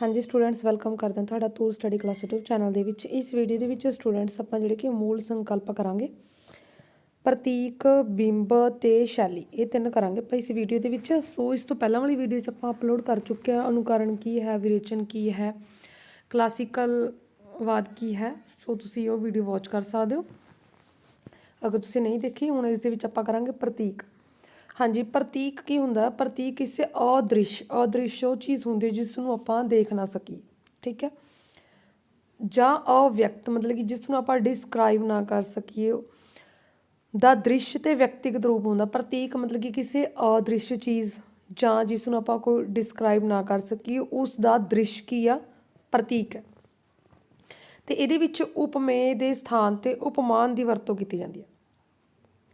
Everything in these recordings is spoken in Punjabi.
ਹਾਂਜੀ ਸਟੂਡੈਂਟਸ ਵੈਲਕਮ ਕਰਦੇ ਹਾਂ ਤੁਹਾਡਾ ਤੂਰ ਸਟੱਡੀ ਕਲਾਸ YouTube ਚੈਨਲ ਦੇ ਵਿੱਚ। ਇਸ ਵੀਡੀਓ ਦੇ ਵਿੱਚ ਸਟੂਡੈਂਟਸ ਆਪਾਂ ਜਿਹੜੇ ਕਿ ਮੂਲ ਸੰਕਲਪ ਕਰਾਂਗੇ। ਪ੍ਰਤੀਕ, ਬਿੰਬ ਤੇ ਸ਼ੈਲੀ, ਇਹ ਤਿੰਨ ਕਰਾਂਗੇ ਆਪਾਂ ਇਸ ਵੀਡੀਓ ਦੇ ਵਿੱਚ। ਸੋ ਇਸ ਤੋਂ ਪਹਿਲਾਂ ਵਾਲੀ ਵੀਡੀਓ 'ਚ ਆਪਾਂ ਅਪਲੋਡ ਕਰ ਚੁੱਕੇ ਹਾਂ। ਅਨੁਕਰਨ ਕੀ ਹੈ, ਵਿਰੇਚਨ ਕੀ ਹੈ ਕਲਾਸੀਕਲ ਵਾਦ ਕੀ ਹੈ। ਸੋ ਤੁਸੀਂ ਉਹ ਵੀਡੀਓ ਵਾਚ ਕਰ ਸਕਦੇ ਹੋ। ਅਗਰ ਤੁਸੀਂ ਨਹੀਂ ਦੇਖੀ, ਹੁਣ ਇਸ ਦੇ ਵਿੱਚ ਆਪਾਂ ਕਰਾਂਗੇ ਪ੍ਰਤੀਕ। ਹਾਂਜੀ, ਪ੍ਰਤੀਕ ਕੀ ਹੁੰਦਾ? ਪ੍ਰਤੀਕ ਕਿਸੇ ਅਦ੍ਰਿਸ਼ ਅਦ੍ਰਿਸ਼ ਉਹ ਚੀਜ਼ ਹੁੰਦੀ ਜਿਸ ਨੂੰ ਆਪਾਂ ਦੇਖ ਨਾ ਸਕੀਏ, ਠੀਕ ਹੈ? ਜਾਂ ਅਵਿਅਕਤ, ਮਤਲਬ ਕਿ ਜਿਸ ਨੂੰ ਆਪਾਂ ਡਿਸਕ੍ਰਾਈਬ ਨਾ ਕਰ ਸਕੀਏ। ਦਾ ਦ੍ਰਿਸ਼ ਤੇ ਵਿਅਕਤੀਗਤ ਰੂਪ ਹੁੰਦਾ। ਪ੍ਰਤੀਕ ਮਤਲਬ ਕਿ ਕਿਸੇ ਅਦ੍ਰਿਸ਼ ਚੀਜ਼ ਜਾਂ ਜਿਸ ਨੂੰ ਆਪਾਂ ਕੋਈ ਡਿਸਕ੍ਰਾਈਬ ਨਾ ਕਰ ਸਕੀਏ, ਉਸ ਦਾ ਦ੍ਰਿਸ਼ ਕੀ ਆ? ਪ੍ਰਤੀਕ ਹੈ। ਤੇ ਇਹਦੇ ਵਿੱਚ ਉਪਮੇय ਦੇ ਸਥਾਨ ਤੇ ਉਪਮਾਨ ਦੀ ਵਰਤੋਂ ਕੀਤੀ ਜਾਂਦੀ ਹੈ।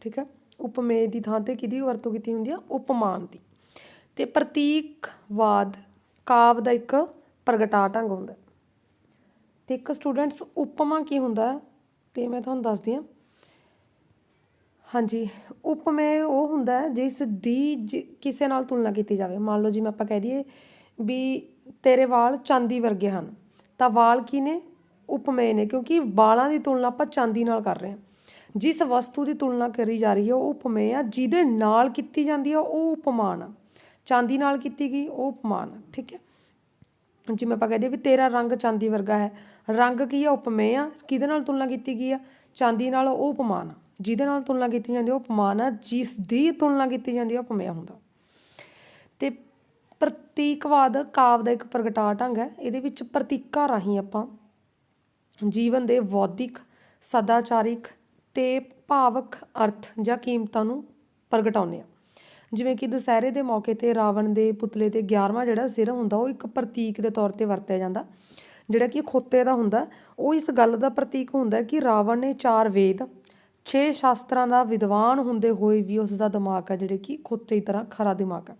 ਠੀਕ ਹੈ? ਉਪਮੇਯ ਦੀ ਥਾਂ ਤੇ ਕਿਹਦੀ ਵਰਤੋਂ ਕੀਤੀ ਹੁੰਦੀ ਆ? ਉਪਮਾਨ ਦੀ। ਤੇ ਪ੍ਰਤੀਕਵਾਦ, ਕਾਵ ਦਾ ਇੱਕ ਪ੍ਰਗਟਾ ਢੰਗ ਹੁੰਦਾ ਤੇ ਇੱਕ ਸਟੂਡੈਂਟਸ ਉਪਮਾ ਕੀ ਹੁੰਦਾ ਤੇ ਮੈਂ ਤੁਹਾਨੂੰ ਦੱਸਦੀ ਹਾਂ। ਹਾਂਜੀ, ਉਪਮੇਯ ਉਹ ਹੁੰਦਾ ਜਿਸ ਦੀ ਕਿਸੇ ਨਾਲ ਤੁਲਨਾ ਕੀਤੀ ਜਾਵੇ। ਮੰਨ ਲਓ ਜਿਵੇਂ ਆਪਾਂ ਕਹਿ ਦਈਏ ਵੀ ਤੇਰੇ ਵਾਲ ਚਾਂਦੀ ਵਰਗੇ ਹਨ। ਤਾਂ ਵਾਲ ਕੀ ਨੇ? ਉਪਮੇਯ ਨੇ, ਕਿਉਂਕਿ ਵਾਲਾਂ ਦੀ ਤੁਲਨਾ ਆਪਾਂ ਚਾਂਦੀ ਨਾਲ ਕਰ ਰਹੇ ਹਾਂ। ਜਿਸ ਵਸਤੂ ਦੀ ਤੁਲਨਾ ਕਰੀ ਜਾ ਰਹੀ ਹੈ, ਉਹ ਉਪਮੇ ਆ, ਜਿਹਦੇ ਨਾਲ ਕੀਤੀ ਜਾਂਦੀ ਆ ਉਹ ਉਪਮਾਨ ਆ। ਚਾਂਦੀ ਨਾਲ ਕੀਤੀ ਗਈ, ਉਹ ਉਪਮਾਨ ਠੀਕ ਹੈ? ਜਿਵੇਂ ਆਪਾਂ ਕਹਦੇ ਵੀ ਤੇਰਾ ਰੰਗ ਚਾਂਦੀ ਵਰਗਾ ਹੈ। ਰੰਗ ਕੀ ਆ ਉਪਮੇ ਆ। ਕਿਹਦੇ ਨਾਲ ਤੁਲਨਾ ਕੀਤੀ ਗਈ ਆ? ਚਾਂਦੀ ਨਾਲ, ਉਹ ਉਪਮਾਨ ਜਿਹਦੇ ਨਾਲ ਤੁਲਨਾ ਕੀਤੀ ਜਾਂਦੀ ਉਹ ਉਪਮਾਨ ਆ। ਜਿਸ ਦੀ ਤੁਲਨਾ ਕੀਤੀ ਜਾਂਦੀ ਉਹ ਉਪਮੇਯ ਹੁੰਦਾ। ਤੇ ਪ੍ਰਤੀਕਵਾਦ ਕਾਵ ਦਾ ਇੱਕ ਪ੍ਰਗਟਾ ਢੰਗ ਹੈ। ਇਹਦੇ ਵਿੱਚ ਪ੍ਰਤੀਕਾਂ ਰਾਹੀਂ ਆਪਾਂ ਜੀਵਨ ਦੇ ਬੌਧਿਕ, ਸਦਾਚਾਰਿਕ ਤੇ ਭਾਵਕ ਅਰਥ ਜਾਂ ਕੀਮਤਾਂ ਨੂੰ ਪ੍ਰਗਟਾਉਂਦੇ ਆ ਜਿਵੇਂ ਕਿ ਦੁਸਹਿਰੇ ਦੇ ਮੌਕੇ ਤੇ ਰਾਵਣ ਦੇ ਪੁਤਲੇ ਤੇ 11ਵਾਂ ਜਿਹੜਾ ਸਿਰ ਹੁੰਦਾ, ਉਹ ਇੱਕ ਪ੍ਰਤੀਕ ਦੇ ਤੌਰ ਤੇ ਵਰਤਿਆ ਜਾਂਦਾ। ਜਿਹੜਾ ਕਿ ਖੋਤੇ ਦਾ ਹੁੰਦਾ, ਉਹ ਇਸ ਗੱਲ ਦਾ ਪ੍ਰਤੀਕ ਹੁੰਦਾ ਕਿ ਰਾਵਣ ਨੇ ਚਾਰ ਵੇਦ, ਛੇ ਸ਼ਾਸਤਰਾਂ ਦਾ ਵਿਦਵਾਨ ਹੁੰਦੇ ਹੋਏ ਵੀ ਉਸ ਦਾ ਦਿਮਾਗ ਹੈ ਜਿਹੜੇ ਕਿ ਖੋਤੇ ਦੀ ਤਰ੍ਹਾਂ ਖਰਾ ਦਿਮਾਗ ਹੈ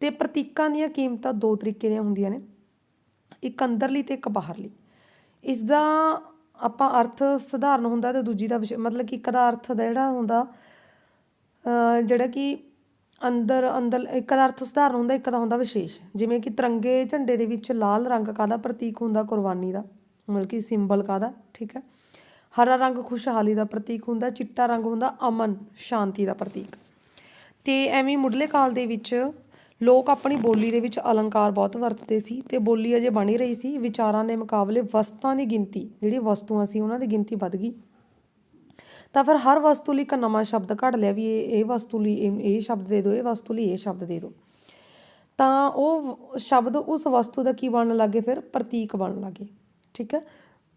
ਤੇ ਪ੍ਰਤੀਕਾਂ ਦੀਆਂ ਕੀਮਤਾਂ ਦੋ ਤਰੀਕੇ ਦੀਆਂ ਹੁੰਦੀਆਂ ਨੇ, ਇੱਕ ਅੰਦਰਲੀ ਤੇ ਇੱਕ ਬਾਹਰਲੀ। ਇਸ ਦਾ ਆਪਾਂ ਅਰਥ ਸਧਾਰਨ ਹੁੰਦਾ ਤੇ ਦੂਜੀ ਦਾ ਵਿਸ਼ੇ- ਮਤਲਬ ਕਿ ਇੱਕ ਦਾ ਅਰਥ ਦਾ ਜਿਹੜਾ ਹੁੰਦਾ ਜਿਹੜਾ ਕਿ ਅੰਦਰ ਅੰਦਰ, ਇੱਕ ਦਾ ਅਰਥ ਸਧਾਰਨ ਹੁੰਦਾ, ਇੱਕ ਦਾ ਹੁੰਦਾ ਵਿਸ਼ੇਸ਼। ਜਿਵੇਂ ਕਿ ਤਿਰੰਗੇ ਝੰਡੇ ਦੇ ਵਿੱਚ ਲਾਲ ਰੰਗ ਕਾਹਦਾ ਪ੍ਰਤੀਕ ਹੁੰਦਾ? ਕੁਰਬਾਨੀ ਦਾ। ਮਤਲਬ ਕਿ ਸਿੰਬਲ ਕਾਹਦਾ? ਠੀਕ ਹੈ। ਹਰਾ ਰੰਗ ਖੁਸ਼ਹਾਲੀ ਦਾ ਪ੍ਰਤੀਕ ਹੁੰਦਾ, ਚਿੱਟਾ ਰੰਗ ਹੁੰਦਾ ਅਮਨ, ਸ਼ਾਂਤੀ ਦਾ ਪ੍ਰਤੀਕ। ਤੇ ਐਵੇਂ ਮੁੱਢਲੇ ਕਾਲ ਦੇ ਵਿੱਚ ਲੋਕ ਆਪਣੀ ਬੋਲੀ ਦੇ ਵਿੱਚ ਅਲੰਕਾਰ ਬਹੁਤ ਵਰਤਦੇ ਸੀ ਤੇ ਬੋਲੀ ਅਜੇ ਬਣ ਹੀ ਰਹੀ ਸੀ। ਵਿਚਾਰਾਂ ਦੇ ਮੁਕਾਬਲੇ ਵਸਤਾਂ ਦੀ ਗਿਣਤੀ, ਜਿਹੜੀ ਵਸਤੂਆਂ ਸੀ, ਉਹਨਾਂ ਦੀ ਗਿਣਤੀ ਵੱਧ ਗਈ। ਤਾਂ ਫਿਰ ਹਰ ਵਸਤੂ ਲਈ ਇੱਕ ਨਵਾਂ ਸ਼ਬਦ ਘੜ ਲਿਆ ਵੀ ਇਹ ਇਹ ਵਸਤੂ ਲਈ ਇਹ ਇਹ ਸ਼ਬਦ ਦੇ ਦਿਓ, ਇਹ ਵਸਤੂ ਲਈ ਇਹ ਸ਼ਬਦ ਦੇ ਦਿਓ। ਤਾਂ ਉਹ ਸ਼ਬਦ ਉਸ ਵਸਤੂ ਦਾ ਕੀ ਬਣਨ ਲੱਗੇ? ਫਿਰ ਪ੍ਰਤੀਕ ਬਣਨ ਲੱਗੇ। ਠੀਕ ਹੈ?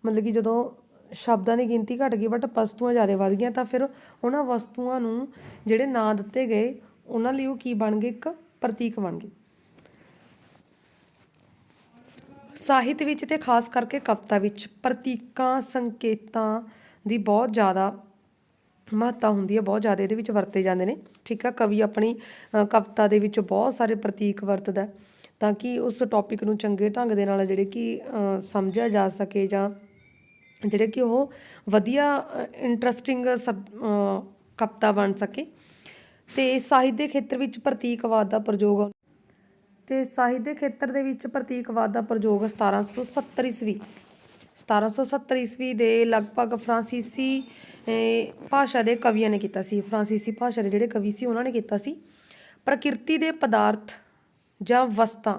ਮਤਲਬ ਕਿ ਜਦੋਂ ਸ਼ਬਦਾਂ ਦੀ ਗਿਣਤੀ ਘਟ ਗਈ ਬਟ ਵਸਤੂਆਂ ਜ਼ਿਆਦਾ ਵੱਧ ਗਈਆਂ, ਤਾਂ ਫਿਰ ਉਹਨਾਂ ਵਸਤੂਆਂ ਨੂੰ ਜਿਹੜੇ ਨਾਂ ਦਿੱਤੇ ਗਏ, ਉਹਨਾਂ ਲਈ ਉਹ ਕੀ ਬਣ ਗਏ? ਇੱਕ ਪ੍ਰਤੀਕ ਬਣ ਗਏ। ਸਾਹਿਤ ਵਿੱਚ ਤੇ ਖਾਸ ਕਰਕੇ ਕਵਿਤਾ ਵਿੱਚ ਪ੍ਰਤੀਕਾਂ, ਸੰਕੇਤਾਂ ਦੀ ਬਹੁਤ ਜ਼ਿਆਦਾ ਮਹੱਤਤਾ ਹੁੰਦੀ ਹੈ, ਬਹੁਤ ਜ਼ਿਆਦਾ ਇਹਦੇ ਵਿੱਚ ਵਰਤੇ ਜਾਂਦੇ ਨੇ। ਠੀਕ ਆ, ਕਵੀ ਆਪਣੀ ਕਵਿਤਾ ਦੇ ਵਿੱਚ ਬਹੁਤ ਸਾਰੇ ਪ੍ਰਤੀਕ ਵਰਤਦਾ ਤਾਂ ਕਿ ਉਸ ਟੌਪਿਕ ਨੂੰ ਚੰਗੇ ਢੰਗ ਦੇ ਨਾਲ ਜਿਹੜੇ ਕਿ ਸਮਝਿਆ ਜਾ ਸਕੇ ਜਾਂ ਜਿਹੜੇ ਕਿ ਉਹ ਵਧੀਆ ਇੰਟਰਸਟਿੰਗ ਸਬ ਕਵਿਤਾ ਬਣ ਸਕੇ। ਤੇ ਸਾਹਿਤ ਦੇ ਖੇਤਰ ਵਿੱਚ ਪ੍ਰਤੀਕਵਾਦ ਦਾ ਪ੍ਰਯੋਗ ਤੇ ਸਾਹਿਤ ਦੇ ਖੇਤਰ ਦੇ ਵਿੱਚ ਪ੍ਰਤੀਕਵਾਦ ਦਾ ਪ੍ਰਯੋਗ 1770 ਈਸਵੀ। 1770 ਈਸਵੀ ਦੇ ਲਗਭਗ ਫਰਾਂਸੀਸੀ ਭਾਸ਼ਾ ਦੇ ਕਵੀਆਂ ਨੇ ਕੀਤਾ ਸੀ। ਫਰਾਂਸੀਸੀ ਭਾਸ਼ਾ ਦੇ ਜਿਹੜੇ ਕਵੀ ਸੀ, ਉਹਨਾਂ ਨੇ ਕੀਤਾ ਸੀ। ਪ੍ਰਕਿਰਤੀ ਦੇ ਪਦਾਰਥ ਜਾਂ ਵਸਤਾਂ।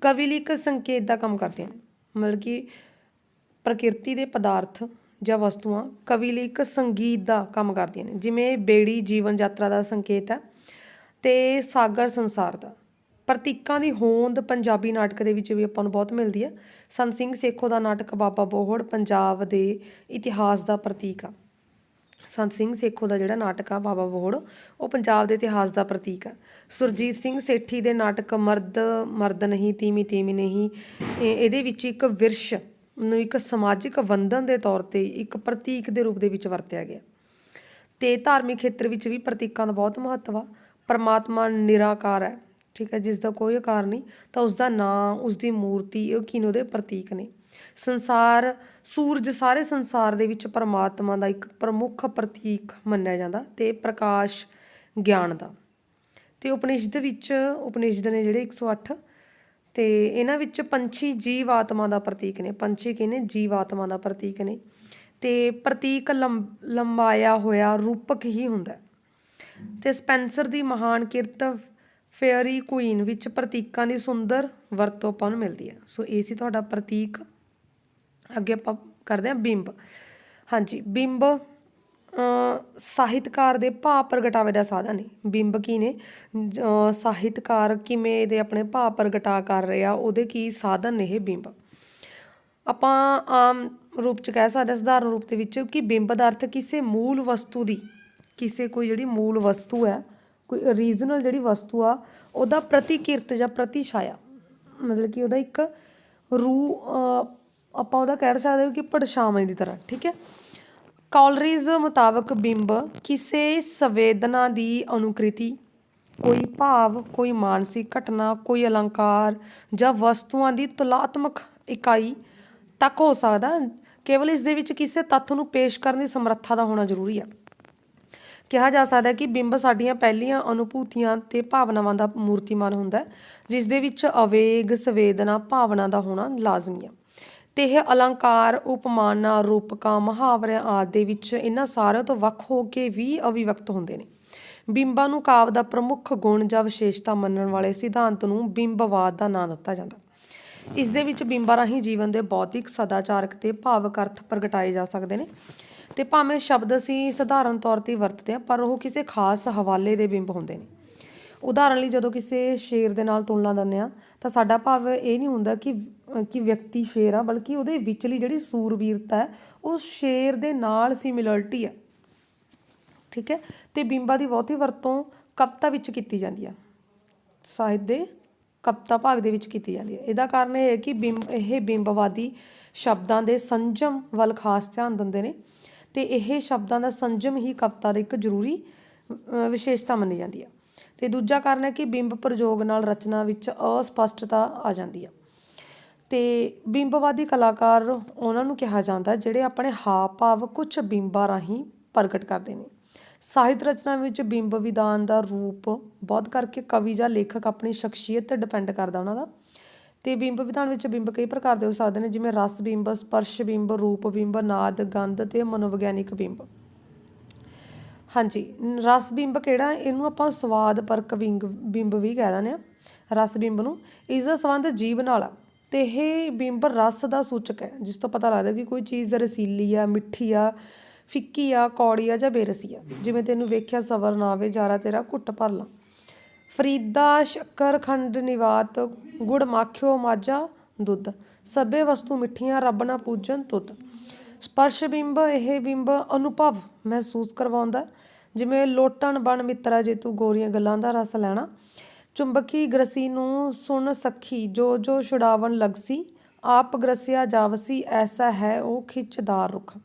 ਕਵੀ ਲਈ ਇੱਕ ਸੰਕੇਤ ਦਾ ਕੰਮ ਕਰਦੇ ਹਨ। ਮਤਲਬ ਕਿ ਪ੍ਰਕਿਰਤੀ ਦੇ ਪਦਾਰਥ ਜਾਂ ਵਸਤੂਆਂ, ਕਵੀ ਲਈ ਇੱਕ ਸੰਗੀਤ ਦਾ ਕੰਮ ਕਰਦੀਆਂ ਨੇ। ਜਿਵੇਂ ਬੇੜੀ ਜੀਵਨ ਯਾਤਰਾ ਦਾ ਸੰਕੇਤ ਹੈ ਤੇ ਸਾਗਰ ਸੰਸਾਰ ਦਾ। ਪ੍ਰਤੀਕਾਂ ਦੀ ਹੋਂਦ ਪੰਜਾਬੀ ਨਾਟਕ ਦੇ ਵਿੱਚ ਵੀ ਆਪਾਂ ਨੂੰ ਬਹੁਤ ਮਿਲਦੀ ਹੈ। ਸੰਤ ਸਿੰਘ ਸੇਖੋ ਦਾ ਨਾਟਕ ਬਾਬਾ ਬੋਹੜ ਪੰਜਾਬ ਦੇ ਇਤਿਹਾਸ ਦਾ ਪ੍ਰਤੀਕ ਆ। ਸੰਤ ਸਿੰਘ ਸੇਖੋ ਦਾ ਜਿਹੜਾ ਨਾਟਕ ਆ ਬਾਬਾ ਬੋਹੜ, ਉਹ ਪੰਜਾਬ ਦੇ ਇਤਿਹਾਸ ਦਾ ਪ੍ਰਤੀਕ ਆ। ਸੁਰਜੀਤ ਸਿੰਘ ਸੇਠੀ ਦੇ ਨਾਟਕ ਮਰਦ ਮਰਦ ਨਹੀਂ, ਤੀਵੀਂ ਤੀਮੀ ਨਹੀਂ ਇਹਦੇ ਵਿੱਚ ਇੱਕ ਵਿਰਸ਼ ਨੂੰ ਇੱਕ ਸਮਾਜਿਕ ਬੰਧਨ ਦੇ ਤੌਰ ਤੇ ਇੱਕ ਪ੍ਰਤੀਕ ਦੇ ਰੂਪ ਦੇ ਵਿੱਚ ਵਰਤਿਆ ਗਿਆ। ਤੇ ਧਾਰਮਿਕ ਖੇਤਰ ਵਿੱਚ ਵੀ ਪ੍ਰਤੀਕਾਂ ਦਾ ਬਹੁਤ ਮਹੱਤਵ ਆ। ਪਰਮਾਤਮਾ ਨਿਰਾਕਾਰ ਹੈ, ਠੀਕ ਹੈ ਜਿਸ ਦਾ ਕੋਈ ਆਕਾਰ ਨਹੀਂ, ਤਾਂ ਉਸ ਦਾ ਨਾਂ ਉਸ ਦੀ ਮੂਰਤੀ ਉਹ ਕੀ ਨੇ, ਉਹਦੇ ਪ੍ਰਤੀਕ ਨੇ। ਸੰਸਾਰ, ਸੂਰਜ ਸਾਰੇ ਸੰਸਾਰ ਦੇ ਵਿੱਚ ਪਰਮਾਤਮਾ ਦਾ ਇੱਕ ਪ੍ਰਮੁੱਖ ਪ੍ਰਤੀਕ ਮੰਨਿਆ ਜਾਂਦਾ ਤੇ ਪ੍ਰਕਾਸ਼, ਗਿਆਨ ਦਾ। ਤੇ ਉਪਨਿਸ਼ਦ ਵਿੱਚ, ਉਪਨਿਸ਼ਦ ਨੇ ਜਿਹੜੇ 108 ਤੇ ਇਹਨਾਂ ਵਿੱਚ ਪੰਛੀ ਜੀਵ ਆਤਮਾ ਦਾ ਪ੍ਰਤੀਕ ਨੇ, ਪੰਛੀ ਕੀ ਜੀਵ ਆਤਮਾ ਦਾ ਪ੍ਰਤੀਕ ਨੇ। ਤੇ ਪ੍ਰਤੀਕ ਲੰਬਾਇਆ ਹੋਇਆ ਰੂਪਕ ਹੀ ਹੁੰਦਾ ਤੇ ਸਪੈਂਸਰ ਦੀ ਮਹਾਨ ਕਿਰਤ, ਫੇਅਰੀ ਕੁਈਨ ਵਿੱਚ ਪ੍ਰਤੀਕਾਂ ਦੀ ਸੁੰਦਰ ਵਰਤੋਂ ਆਪਾਂ ਨੂੰ ਮਿਲਦੀ ਹੈ। ਸੋ ਇਹ ਸੀ ਤੁਹਾਡਾ ਪ੍ਰਤੀਕ। ਅੱਗੇ ਆਪਾਂ ਕਰਦੇ ਹਾਂ ਬਿੰਬ। ਹਾਂਜੀ, ਬਿੰਬ ਸਾਹਿਤਕਾਰ ਦੇ ਭਾਵ ਪ੍ਰਗਟਾਵੇ ਦਾ ਸਾਧਨ ਹੈ ਬਿੰਬ ਕੀ ਨੇ ਸਾਹਿਤਕਾਰ ਕਿਵੇਂ ਦੇ ਆਪਣੇ ਭਾਵ ਪ੍ਰਗਟਾ ਕਰ ਰਿਹਾ ਉਹਦੇ ਕੀ ਸਾਧਨ ਨੇ ਇਹ ਬਿੰਬ? ਆਪਾਂ ਆਮ ਰੂਪ ਚ ਕਹਿ ਸਕਦੇ ਹਾਂ, ਸਧਾਰਨ ਰੂਪ ਦੇ ਵਿੱਚ ਕਿ ਬਿੰਬ ਦਾ ਅਰਥ ਕਿਸੇ ਮੂਲ ਵਸਤੂ ਦੀ, ਕਿਸੇ ਕੋਈ ਜਿਹੜੀ ਮੂਲ ਵਸਤੂ ਹੈ, ਕੋਈ ਰੀਜਨਲ ਜਿਹੜੀ ਵਸਤੂ ਆ, ਉਹਦਾ ਪ੍ਰਤੀਕਿਰਤ ਜਾਂ ਪ੍ਰਤੀਛਾਇਆ, ਮਤਲਬ ਕਿ ਉਹਦਾ ਇੱਕ ਰੂ ਆਪਾਂ ਉਹਦਾ ਕਹਿ ਸਕਦੇ ਹਾਂ ਕਿ ਪਰਛਾਵੇਂ ਦੀ ਤਰ੍ਹਾਂ, ਠੀਕ ਹੈ? ਕਾਲਰੀਜ਼ ਮੁਤਾਬਕ ਬਿੰਬ ਕਿਸੇ ਸੰਵੇਦਨਾ ਦੀ ਅਨੁਕ੍ਰਿਤੀ, ਕੋਈ ਭਾਵ, ਕੋਈ ਮਾਨਸਿਕ ਘਟਨਾ, ਕੋਈ ਅਲੰਕਾਰ ਜਾਂ ਵਸਤੂਆਂ ਦੀ ਤੁਲਾਤਮਕ ਇਕਾਈ ਤੱਕ ਹੋ ਸਕਦਾ ਕੇਵਲ ਇਸ ਦੇ ਵਿੱਚ ਕਿਸੇ ਤੱਥ ਨੂੰ ਪੇਸ਼ ਕਰਨ ਦੀ ਸਮਰੱਥਾ ਦਾ ਹੋਣਾ ਜ਼ਰੂਰੀ ਹੈ। ਕਿਹਾ ਜਾ ਸਕਦਾ ਹੈ ਕਿ ਬਿੰਬ ਸਾਡੀਆਂ ਪਹਿਲੀਆਂ ਅਨੁਭੂਤੀਆਂ ਤੇ ਭਾਵਨਾਵਾਂ ਦਾ ਮੂਰਤੀਮਾਨ ਹੁੰਦਾ ਹੈ, ਜਿਸ ਦੇ ਵਿੱਚ ਆਵੇਗ ਸੰਵੇਦਨਾ, ਭਾਵਨਾ ਦਾ ਹੋਣਾ ਲਾਜ਼ਮੀ ਹੈ। ਤੇ ਇਹ ਅਲੰਕਾਰ, ਉਪਮਾਨਾਂ, ਰੂਪਕਾਂ, ਮੁਹਾਵਰਿਆਂ ਆਦਿ ਦੇ ਵਿੱਚ ਇਹਨਾਂ ਸਾਰਿਆਂ ਤੋਂ ਵੱਖ ਹੋ ਕੇ ਵੀ ਅਭਿਵਕਤ ਹੁੰਦੇ ਨੇ। ਬਿੰਬਾਂ ਨੂੰ ਕਾਵ ਦਾ ਪ੍ਰਮੁੱਖ ਗੁਣ ਜਾਂ ਵਿਸ਼ੇਸ਼ਤਾ ਮੰਨਣ ਵਾਲੇ ਸਿਧਾਂਤ ਨੂੰ ਬਿੰਬਵਾਦ ਦਾ ਨਾਂ ਦਿੱਤਾ ਜਾਂਦਾ। ਇਸ ਦੇ ਵਿੱਚ ਬਿੰਬਾਂ ਰਾਹੀਂ ਜੀਵਨ ਦੇ ਬੌਧਿਕ, ਸਦਾਚਾਰਕ ਤੇ ਭਾਵਕ ਅਰਥ ਪ੍ਰਗਟਾਏ ਜਾ ਸਕਦੇ ਨੇ। ਤੇ ਭਾਵੇਂ ਸ਼ਬਦ ਅਸੀਂ ਸਧਾਰਨ ਤੌਰ ਤੇ ਵਰਤਦੇ ਹਾਂ, ਪਰ ਉਹ ਕਿਸੇ ਖਾਸ ਹਵਾਲੇ ਦੇ ਬਿੰਬ ਹੁੰਦੇ ਨੇ। ਉਦਾਹਰਣ ਲਈ ਜਦੋਂ ਕਿਸੇ ਸ਼ੇਰ ਦੇ ਨਾਲ ਤੁਲਨਾ ਦਿੰਦੇ ਆ ਤਾਂ ਸਾਡਾ ਭਾਵ ਇਹ ਨਹੀਂ ਹੁੰਦਾ ਕਿ ਕਿ ਵਿਅਕਤੀ ਸ਼ੇਰ ਆ, ਬਲਕਿ ਉਹਦੇ ਵਿਚਲੀ ਜਿਹੜੀ ਸੂਰਬੀਰਤਾ ਹੈ, ਉਹ ਸ਼ੇਰ ਦੇ ਨਾਲ ਸਿਮਿਲਰਿਟੀ ਹੈ ਠੀਕ ਹੈ? ਤੇ ਬਿੰਬਾਂ ਦੀ ਬਹੁਤੀ ਵਰਤੋਂ ਕਵਿਤਾ ਵਿੱਚ ਕੀਤੀ ਜਾਂਦੀ ਆ। ਸਾਹਿਤ ਦੇ ਕਵਿਤਾ ਭਾਗ ਦੇ ਵਿੱਚ ਕੀਤੀ ਜਾਂਦੀ ਹੈ ਇਹਦਾ ਕਾਰਨ ਇਹ ਹੈ ਕਿ ਬਿੰਬ, ਇਹ ਬਿੰਬਵਾਦੀ ਸ਼ਬਦਾਂ ਦੇ ਸੰਜਮ ਵੱਲ ਖਾਸ ਧਿਆਨ ਦਿੰਦੇ ਨੇ, ਤੇ ਇਹ ਸ਼ਬਦਾਂ ਦਾ ਸੰਜਮ ਹੀ ਕਵਿਤਾ ਦਾ ਇੱਕ ਜ਼ਰੂਰੀ ਵਿਸ਼ੇਸ਼ਤਾ ਮੰਨੀ ਜਾਂਦੀ ਹੈ ਤੇ ਦੂਜਾ ਕਾਰਨ ਹੈ ਕਿ ਬਿੰਬ ਪ੍ਰਯੋਗ ਨਾਲ ਰਚਨਾ ਵਿੱਚ ਅਸਪਸ਼ਟਤਾ ਆ ਜਾਂਦੀ ਆ। ਤੇ ਬਿੰਬਵਾਦੀ ਕਲਾਕਾਰ ਉਹਨਾਂ ਨੂੰ ਕਿਹਾ ਜਾਂਦਾ ਜਿਹੜੇ ਆਪਣੇ ਹਾਵ ਭਾਵ ਕੁਝ ਬਿੰਬਾਂ ਰਾਹੀਂ ਪ੍ਰਗਟ ਕਰਦੇ ਨੇ। ਸਾਹਿਤ ਰਚਨਾ ਵਿੱਚ ਬਿੰਬ ਵਿਧਾਨ ਦਾ ਰੂਪ ਬਹੁਤ ਕਰਕੇ ਕਵੀ ਜਾਂ ਲੇਖਕ ਆਪਣੀ ਸ਼ਖਸੀਅਤ ਤੇ ਡਿਪੈਂਡ ਕਰਦਾ ਉਹਨਾਂ ਦਾ। ਤੇ ਬਿੰਬ ਵਿਧਾਨ ਵਿੱਚ ਬਿੰਬ ਕਈ ਪ੍ਰਕਾਰ ਦੇ ਹੋ ਸਕਦੇ ਨੇ ਜਿਵੇਂ ਰਸ ਬਿੰਬ, ਸਪਰਸ਼ ਬਿੰਬ, ਰੂਪ ਬਿੰਬ, ਨਾਦ, ਗੰਧ ਤੇ ਮਨੋਵਿਗਿਆਨਿਕ ਬਿੰਬ। ਹਾਂਜੀ, ਰਸ ਬਿੰਬ ਕਿਹੜਾ? ਇਹਨੂੰ ਆਪਾਂ ਸਵਾਦ ਪਰਕ ਬਿੰਬ ਬਿੰਬ ਵੀ ਕਹਿ ਦਿੰਦੇ ਆ ਰਸ ਬਿੰਬ ਨੂੰ। ਇਸ ਦਾ ਸੰਬੰਧ ਜੀਵ ਨਾਲ ਆ। ਤੇ ਇਹ ਬਿੰਬ ਰਸ ਦਾ ਸੂਚਕ ਹੈ, ਜਿਸ ਤੋਂ ਪਤਾ ਲੱਗਦਾ ਕਿ ਕੋਈ ਚੀਜ਼ ਰਸੀਲੀ ਆ, ਮਿੱਠੀ ਆ, ਫਿੱਕੀ ਆ, ਕੌੜੀ ਆ ਜਾਂ ਬੇਰਸੀ ਆ। ਜਿਵੇਂ ਤੈਨੂੰ ਵੇਖਿਆ ਸਵਰ ਨਾ ਆਵੇ, ਜਾਰਾ ਤੇਰਾ ਘੁੱਟ ਭਰ ਲਾਂ। ਫਰੀਦਾ, ਸ਼ੱਕਰ, ਖੰਡ, ਨਿਵਾਤ, ਗੁੜ, ਮਾਖਿਓ, ਮਾਝਾ, ਦੁੱਧ। ਸਭੇ ਵਸਤੂ ਮਿੱਠੀਆਂ, ਰੱਬ ਨਾ ਪੂਜਨ ਤੁਧ ਸਪਰਸ਼ ਬਿੰਬ ਇਹ ਬਿੰਬ ਅਨੁਭਵ ਮਹਿਸੂਸ ਕਰਵਾਉਂਦਾ ਜਿਵੇਂ ਲੋਟਣ ਬਣ ਮਿੱਤਰਾ ਜੇ ਤੂੰ ਗੋਰੀਆਂ ਗੱਲਾਂ ਦਾ ਰਸ ਲੈਣਾ। ਚੁੰਬਕੀ ਗ੍ਰਸੀ ਨੂੰ ਸੁਣ ਸਖੀ ਜੋ ਜੋ ਛੁਡਾਵਣ ਲਗਸੀ ਆਪ ਗ੍ਰਸਿਆ ਜਾਵਸੀ ਐਸਾ ਹੈ ਉਹ ਖਿੱਚਦਾਰ ਰੁਖ।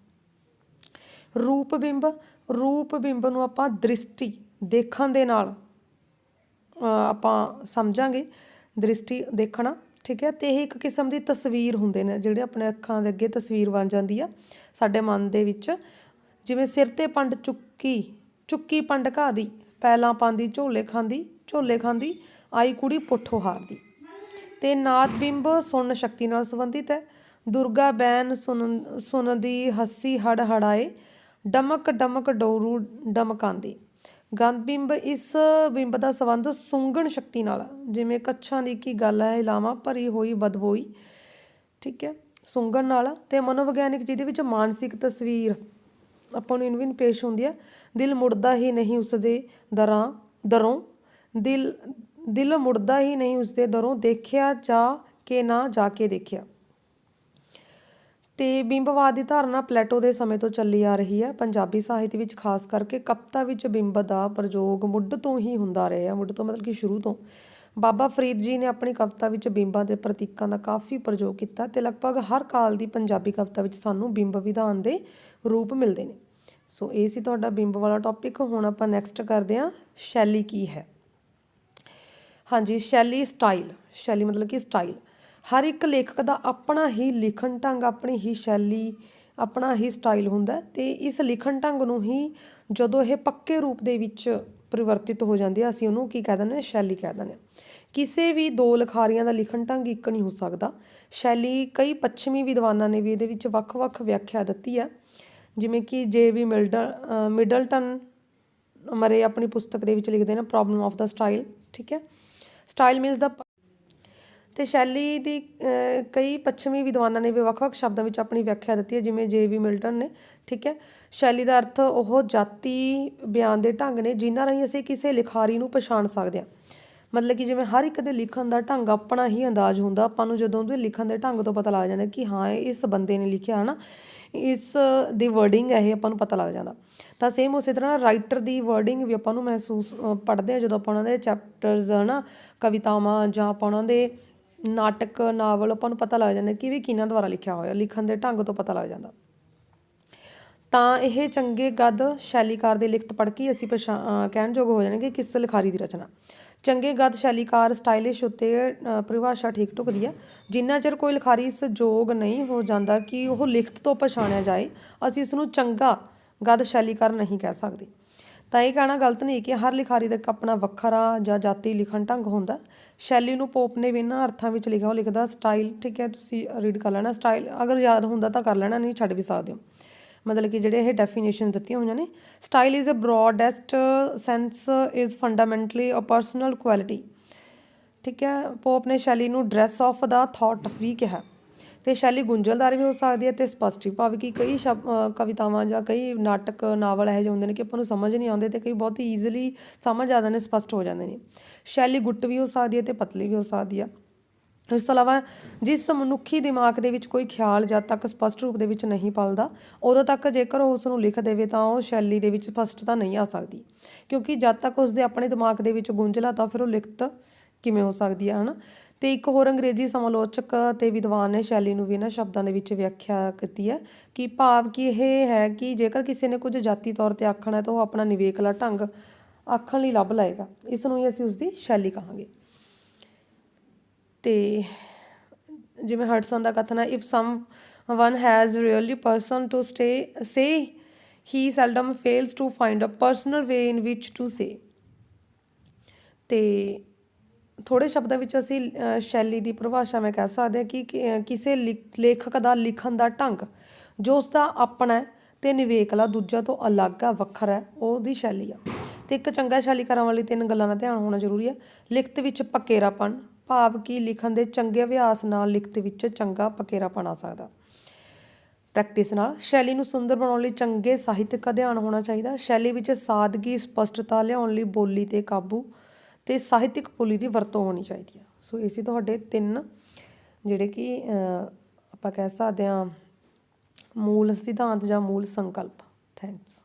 ਰੂਪ ਬਿੰਬ ਰੂਪ ਬਿੰਬ ਨੂੰ ਆਪਾਂ ਦ੍ਰਿਸ਼ਟੀ ਦੇਖਣ ਦੇ ਨਾਲ ਅ, ਆਪਾਂ ਸਮਝਾਂਗੇ। ਦ੍ਰਿਸ਼ਟੀ ਦੇਖਣਾ ਠੀਕ ਹੈ? ਤੇ ਇਹ ਇੱਕ ਕਿਸਮ ਦੀ ਤਸਵੀਰ ਹੁੰਦੇ ਨੇ, ਜਿਹੜੇ ਆਪਣੇ ਅੱਖਾਂ ਦੇ ਅੱਗੇ ਤਸਵੀਰ ਬਣ ਜਾਂਦੀ ਆ ਸਾਡੇ ਮਨ ਦੇ ਵਿੱਚ। ਜਿਵੇਂ ਸਿਰ ਤੇ ਪੰਡ ਚੁੱਕੀ ਚੁੱਕੀ ਪੰਡ ਘਾਦੀ, ਪੈਲਾਂ ਪਾਉਂਦੀ ਝੋਲੇ ਖਾਂਦੀ ਝੋਲੇ ਖਾਂਦੀ, ਆਈ ਕੁੜੀ ਪੁੱਠੋ ਹਾਰਦੀ। ਤੇ ਨਾਦ ਬਿੰਬ ਸੁਣਨ ਸ਼ਕਤੀ ਨਾਲ ਸੰਬੰਧਿਤ ਹੈ। ਦੁਰਗਾ ਬੈਨ ਸੁਣ, ਸੁਣਦੀ ਹੱਸੀ ਹੜ ਹੜਾਏ ਡਮਕ ਡਮਕ ਡੋਰੂ ਡਮਕਾਂਦੀ। ਗੰਧ ਬਿੰਬ ਇਸ ਬਿੰਬ ਦਾ ਸੰਬੰਧ ਸੁੰਗਣ ਸ਼ਕਤੀ ਨਾਲ ਜਿਵੇਂ ਕੱਛਾਂ ਦੀ ਕੀ ਗੱਲ ਹੈ ਇਲਾਵਾ ਭਰੀ ਹੋਈ, ਬਦਬੋਈ, ਠੀਕ ਹੈ, ਸੁੰਗਣ ਨਾਲ ਤੇ ਮਨੋਵਿਗਿਆਨਿਕ ਜਿਹਦੇ ਵਿੱਚ ਮਾਨਸਿਕ ਤਸਵੀਰ ਆਪਾਂ ਨੂੰ ਇਨਵਿਨ ਪੇਸ਼ ਹੁੰਦੀ ਹੈ ਦਿਲ ਮੁੜਦਾ ਹੀ ਨਹੀਂ ਉਸਦੇ ਦਰਾਂ, ਦਰੋਂ। ਦਿਲ ਦਿਲ ਮੁੜਦਾ ਹੀ ਨਹੀਂ ਉਸਦੇ ਦਰੋਂ। ਦੇਖਿਆ ਜਾ ਕੇ ਨਾ ਜਾ ਕੇ ਦੇਖਿਆ। ਤੇ ਬਿੰਬਵਾਦ ਦੀ ਧਾਰਨਾ ਪਲੇਟੋ ਦੇ ਸਮੇਂ ਤੋਂ ਚੱਲੀ ਆ ਰਹੀ ਹੈ। ਪੰਜਾਬੀ ਸਾਹਿਤ ਵਿੱਚ ਖਾਸ ਕਰਕੇ ਕਵਿਤਾ ਵਿੱਚ ਬਿੰਬ ਦਾ ਪ੍ਰਯੋਗ ਮੁੱਢ ਤੋਂ ਹੀ ਹੁੰਦਾ ਰਿਹਾ ਮੁੱਢ ਤੋਂ ਮਤਲਬ ਕਿ ਸ਼ੁਰੂ ਤੋਂ। ਬਾਬਾ ਫਰੀਦ ਜੀ ਨੇ ਆਪਣੀ ਕਵਿਤਾ ਵਿੱਚ ਬਿੰਬਾਂ ਦੇ ਪ੍ਰਤੀਕਾਂ ਦਾ ਕਾਫੀ ਪ੍ਰਯੋਗ ਕੀਤਾ ਤੇ ਲਗਭਗ ਹਰ ਕਾਲ ਦੀ ਪੰਜਾਬੀ ਕਵਿਤਾ ਵਿੱਚ ਸਾਨੂੰ ਬਿੰਬ ਵਿਧਾਨ ਦੇ ਰੂਪ ਮਿਲਦੇ ਨੇ। ਸੋ ਇਹ ਸੀ ਤੁਹਾਡਾ ਬਿੰਬ ਵਾਲਾ ਟੌਪਿਕ ਹੁਣ ਆਪਾਂ ਨੈਕਸਟ ਕਰਦੇ ਹਾਂ, ਸ਼ੈਲੀ ਕੀ ਹੈ? ਹਾਂਜੀ, ਸ਼ੈਲੀ ਸਟਾਈਲ ਸ਼ੈਲੀ ਮਤਲਬ ਕਿ ਸਟਾਈਲ ਹਰ ਇੱਕ ਲੇਖਕ ਦਾ ਆਪਣਾ ਹੀ ਲਿਖਣ ਢੰਗ ਆਪਣੀ ਹੀ ਸ਼ੈਲੀ ਆਪਣਾ ਹੀ ਸਟਾਈਲ ਹੁੰਦਾ ਹੈ ਤੇ ਇਸ ਲਿਖਣ ਢੰਗ ਨੂੰ ਹੀ ਜਦੋਂ ਇਹ ਪੱਕੇ ਰੂਪ ਦੇ ਵਿੱਚ ਪਰਿਵਰਤਿਤ ਹੋ ਜਾਂਦੀ ਹੈ ਅਸੀਂ ਉਹਨੂੰ ਕੀ ਕਹਿ ਦਿੰਦੇ ਹਾਂ ਸ਼ੈਲੀ ਕਹਿ ਦਿੰਦੇ ਹਾਂ। ਕਿਸੇ ਵੀ ਦੋ ਲਿਖਾਰੀਆਂ ਦਾ ਲਿਖਣ ਢੰਗ ਇੱਕ ਨਹੀਂ ਹੋ ਸਕਦਾ। ਸ਼ੈਲੀ ਕਈ ਪੱਛਮੀ ਵਿਦਵਾਨਾਂ ਨੇ ਵੀ ਇਹਦੇ ਵਿੱਚ ਵੱਖ-ਵੱਖ ਵਿਆਖਿਆ ਦਿੱਤੀ ਹੈ ਜਿਵੇਂ ਕਿ ਜੇ ਵੀ ਮਿਲਡਨ ਅ, ਮਿਡਲਟਨ ਮਰੇ ਆਪਣੀ ਪੁਸਤਕ ਦੇ ਵਿੱਚ ਲਿਖਦੇ ਨੇ ਪ੍ਰੋਬਲਮ ਆਫ ਦਾ ਸਟਾਈਲ ਠੀਕ ਹੈ? ਸਟਾਈਲ ਮੀਨਸ ਦਾ ਅਤੇ ਸ਼ੈਲੀ ਦੀ ਕਈ ਪੱਛਮੀ ਵਿਦਵਾਨਾਂ ਨੇ ਵੀ ਵੱਖ-ਵੱਖ ਸ਼ਬਦਾਂ ਵਿੱਚ ਆਪਣੀ ਵਿਆਖਿਆ ਦਿੱਤੀ ਹੈ, ਜਿਵੇਂ ਜੇ ਵੀ ਮਿਲਟਨ ਨੇ, ਠੀਕ ਹੈ? ਸ਼ੈਲੀ ਦਾ ਅਰਥ ਉਹ ਜਾਤੀ ਬਿਆਨ ਦੇ ਢੰਗ ਨੇ, ਜਿਨ੍ਹਾਂ ਰਾਹੀਂ ਅਸੀਂ ਕਿਸੇ ਲਿਖਾਰੀ ਨੂੰ ਪਛਾਣ ਸਕਦੇ ਹਾਂ। ਮਤਲਬ ਕਿ ਜਿਵੇਂ ਹਰ ਇੱਕ ਦੇ ਲਿਖਣ ਦਾ ਢੰਗ ਆਪਣਾ ਹੀ ਅੰਦਾਜ਼ ਹੁੰਦਾ, ਆਪਾਂ ਨੂੰ ਜਦੋਂ ਉਹਦੇ ਲਿਖਣ ਦੇ ਢੰਗ ਤੋਂ ਪਤਾ ਲੱਗ ਜਾਂਦਾ ਕਿ ਹਾਂ ਇਸ ਬੰਦੇ ਨੇ ਲਿਖਿਆ ਹੈ ਨਾ ਇਸ ਦੀ ਵਰਡਿੰਗ ਹੈ, ਇਹ ਆਪਾਂ ਨੂੰ ਪਤਾ ਲੱਗ ਜਾਂਦਾ। ਤਾਂ ਸੇਮ ਉਸੇ ਤਰ੍ਹਾਂ ਰਾਈਟਰ ਦੀ ਵਰਡਿੰਗ ਵੀ ਆਪਾਂ ਨੂੰ ਮਹਿਸੂਸ ਪੜ੍ਹਦੇ ਆ ਜਦੋਂ ਆਪਾਂ ਉਹਨਾਂ ਦੇ ਚੈਪਟਰਸ ਹਨਾ, ਕਵਿਤਾਵਾਂ ਜਾਂ ਆਪਾਂ ਉਹਨਾਂ ਦੇ ਨਾਟਕ ਨਾਵਲ ਆਪਾਂ ਨੂੰ ਪਤਾ ਲੱਗ ਜਾਂਦਾ ਕਿ ਵੀ ਕਿਹਨਾਂ ਦੁਆਰਾ ਲਿਖਿਆ ਹੋਇਆ ਲਿਖਣ ਦੇ ਢੰਗ ਤੋਂ ਪਤਾ ਲੱਗ ਜਾਂਦਾ। ਤਾਂ ਇਹ ਚੰਗੇ ਗਦ ਸ਼ੈਲੀਕਾਰ ਦੀ ਲਿਖਤ ਪੜ੍ਹ ਕੇ ਅਸੀਂ ਪਛਾ ਅ, ਹੋ ਜਾਣਗੇ ਕਿ ਕਿਸ ਲਿਖਾਰੀ ਦੀ ਰਚਨਾ। ਚੰਗੇ ਗਦ ਸ਼ੈਲੀਕਾਰ ਸਟਾਈਲਿਸ਼ ਉੱਤੇ ਪਰਿਭਾਸ਼ਾ ਠੀਕ ਢੁਕਦੀ ਹੈ। ਜਿੰਨਾ ਚਿਰ ਕੋਈ ਲਿਖਾਰੀ ਇਸ ਯੋਗ ਨਹੀਂ ਹੋ ਜਾਂਦਾ ਕਿ ਉਹ ਲਿਖਤ ਤੋਂ ਪਛਾਣਿਆ ਜਾਏ ਅਸੀਂ ਇਸ ਨੂੰ ਚੰਗਾ ਗਦ ਸ਼ੈਲੀਕਾਰ ਨਹੀਂ ਕਹਿ ਸਕਦੇ। ਤਾਂ ਇਹ ਕਹਿਣਾ ਗਲਤ ਨਹੀਂ ਕਿ ਹਰ ਲਿਖਾਰੀ ਦਾ ਆਪਣਾ ਵੱਖਰਾ ਜਾਂ ਜਾਤੀ ਲਿਖਣ ਢੰਗ ਹੁੰਦਾ। ਸ਼ੈਲੀ ਨੂੰ ਪੋਪ ਨੇ ਵੀ ਇਹਨਾਂ ਅਰਥਾਂ ਵਿੱਚ ਲਿਖਿਆ, ਉਹ ਲਿਖਦਾ, ਸਟਾਈਲ ਠੀਕ ਹੈ, ਤੁਸੀਂ ਰੀਡ ਕਰ ਲੈਣਾ। ਸਟਾਈਲ ਅਗਰ ਯਾਦ ਹੁੰਦਾ ਤਾਂ ਕਰ ਲੈਣਾ, ਨਹੀਂ ਛੱਡ ਵੀ ਸਕਦੇ ਹੋ। ਮਤਲਬ ਕਿ ਜਿਹੜੇ ਇਹ ਡੈਫੀਨੇਸ਼ਨ ਦਿੱਤੀਆਂ ਹੋਈਆਂ ਨੇ, style is a broadest sense is fundamentally a personal quality ਠੀਕ ਹੈ, ਪੋਪ ਨੇ ਸ਼ੈਲੀ ਨੂੰ ਡਰੈਸ ਆਫ ਦਾ ਥਾਟ ਵੀ ਕਿਹਾ। ਤੇ ਸ਼ੈਲੀ ਗੁੰਝਲਦਾਰ ਵੀ ਹੋ ਸਕਦੀ ਹੈ ਤੇ ਸਪਸ਼ਟ ਵੀ ਭਾਵ ਕਿ ਕਈ ਸ਼ਬ ਕਵਿਤਾਵਾਂ ਜਾਂ ਕਈ ਨਾਟਕ, ਨਾਵਲ ਇਹੋ ਜਿਹੇ ਹੁੰਦੇ ਨੇ ਕਿ ਆਪਾਂ ਨੂੰ ਸਮਝ ਨਹੀਂ ਆਉਂਦੇ ਤੇ ਕਈ ਬਹੁਤ ਈਜ਼ੀਲੀ ਸਮਝ ਆ ਜਾਂਦੇ ਨੇ, ਸਪਸ਼ਟ ਹੋ ਜਾਂਦੇ ਨੇ। ਸ਼ੈਲੀ ਗੁੱਟ ਵੀ ਹੋ ਸਕਦੀ ਹੈ ਤੇ ਪਤਲੀ ਵੀ ਹੋ ਸਕਦੀ ਹੈ ਇਸ ਤੋਂ ਇਲਾਵਾ ਜਿਸ ਮਨੁੱਖੀ ਦਿਮਾਗ ਦੇ ਵਿੱਚ ਕੋਈ ਖਿਆਲ ਜਦ ਤੱਕ ਸਪਸ਼ਟ ਰੂਪ ਦੇ ਵਿੱਚ ਨਹੀਂ ਪਲਦਾ, ਉਦੋਂ ਤੱਕ ਜੇਕਰ ਉਹ ਉਸ ਨੂੰ ਲਿਖ ਦੇਵੇ ਤਾਂ ਉਹ ਸ਼ੈਲੀ ਦੇ ਵਿੱਚ ਸਪਸ਼ਟਤਾ ਨਹੀਂ ਆ ਸਕਦੀ। ਕਿਉਂਕਿ ਜਦ ਤੱਕ ਉਸ ਦੇ ਆਪਣੇ ਦਿਮਾਗ ਦੇ ਵਿੱਚ ਗੁੰਝਲਾ, ਤਾਂ ਫਿਰ ਉਹ ਲਿਖਤ ਕਿਵੇਂ ਹੋ ਸਕਦੀ ਹੈ ਹਨਾ? ਤੇ ਇੱਕ ਹੋਰ ਅੰਗਰੇਜ਼ੀ ਸਮਾਲੋਚਕ ਤੇ ਵਿਦਵਾਨ ਨੇ ਸ਼ੈਲੀ ਨੂੰ ਵੀ ਇਹਨਾਂ ਸ਼ਬਦਾਂ ਦੇ ਵਿੱਚ ਵਿਆਖਿਆ ਕੀਤੀ ਹੈ ਕਿ ਭਾਵ ਕਿ ਇਹ ਹੈ ਕਿ ਜੇਕਰ ਕਿਸੇ ਨੇ ਕੁਝ ਜਾਤੀ ਤੌਰ ਤੇ ਆਖਣਾ ਹੈ ਤਾਂ ਉਹ ਆਪਣਾ ਨਿਵੇਕਲਾ ਢੰਗ ਆਖਣ ਲਈ ਲੱਭ ਲਏਗਾ। ਇਸ ਨੂੰ ਹੀ ਅਸੀਂ ਉਸਦੀ ਸ਼ੈਲੀ ਕਹਾਂਗੇ। ਤੇ ਜਿਵੇਂ ਹਡਸਨ ਦਾ ਕਥਨ ਹੈ if someone has really person to stay say he seldom fails to find a personal way in which to say ਤੇ ਥੋੜੇ ਸ਼ਬਦਾਂ ਵਿੱਚ ਅਸੀਂ ਸ਼ੈਲੀ ਦੀ ਪਰਿਭਾਸ਼ਾ ਮੈਂ ਕਹਿ ਸਕਦੇ ਹਾਂ ਕਿ ਕਿ, ਕਿਸੇ ਲਿਖ- ਲੇਖਕ ਦਾ ਲਿਖਣ ਦਾ ਢੰਗ ਜੋ ਉਸਦਾ ਆਪਣਾ ਹੈ ਤੇ ਨਿਵੇਕਲਾ ਦੂਜਾ ਤੋਂ ਅਲੱਗ ਆ ਵੱਖਰਾ ਹੈ ਉਹਦੀ ਸ਼ੈਲੀ ਆ। ਤੇ ਇੱਕ ਚੰਗਾ ਸ਼ੈਲੀ ਕਰਨ ਵਾਲੀ ਤਿੰਨ ਗੱਲਾਂ ਦਾ ਧਿਆਨ ਹੋਣਾ ਜ਼ਰੂਰੀ ਹੈ। ਲਿਖਤ ਵਿੱਚ ਪਕੇਰਾਪਣ ਭਾਵ ਕਿ ਲਿਖਣ ਦੇ ਚੰਗੇ ਅਭਿਆਸ ਨਾਲ ਲਿਖਤ ਵਿੱਚ ਚੰਗਾ ਪਕੇਰਾਪਣ ਆ ਸਕਦਾ। ਪ੍ਰੈਕਟਿਸ ਨਾਲ ਸ਼ੈਲੀ ਨੂੰ ਸੁੰਦਰ ਬਣਾਉਣ ਲਈ ਚੰਗੇ ਸਾਹਿਤਕ ਅਧਿਐਨ ਹੋਣਾ ਚਾਹੀਦਾ। ਸ਼ੈਲੀ ਵਿੱਚ ਸਾਦਗੀ ਸਪਸ਼ਟਤਾ ਲਿਆਉਣ ਲਈ ਬੋਲੀ ਤੇ ਕਾਬੂ ਤੇ ਸਾਹਿਤਿਕ ਬੋਲੀ ਦੀ ਵਰਤੋਂ ਹੋਣੀ ਚਾਹੀਦੀ ਆ। ਸੋ ਇਹ ਸੀ ਤੁਹਾਡੇ ਤਿੰਨ ਜਿਹੜੇ ਕਿ ਆਪਾਂ ਕਹਿ ਸਕਦੇ ਹਾਂ ਮੂਲ ਸਿਧਾਂਤ ਜਾਂ ਮੂਲ ਸੰਕਲਪ। ਥੈਂਕਸ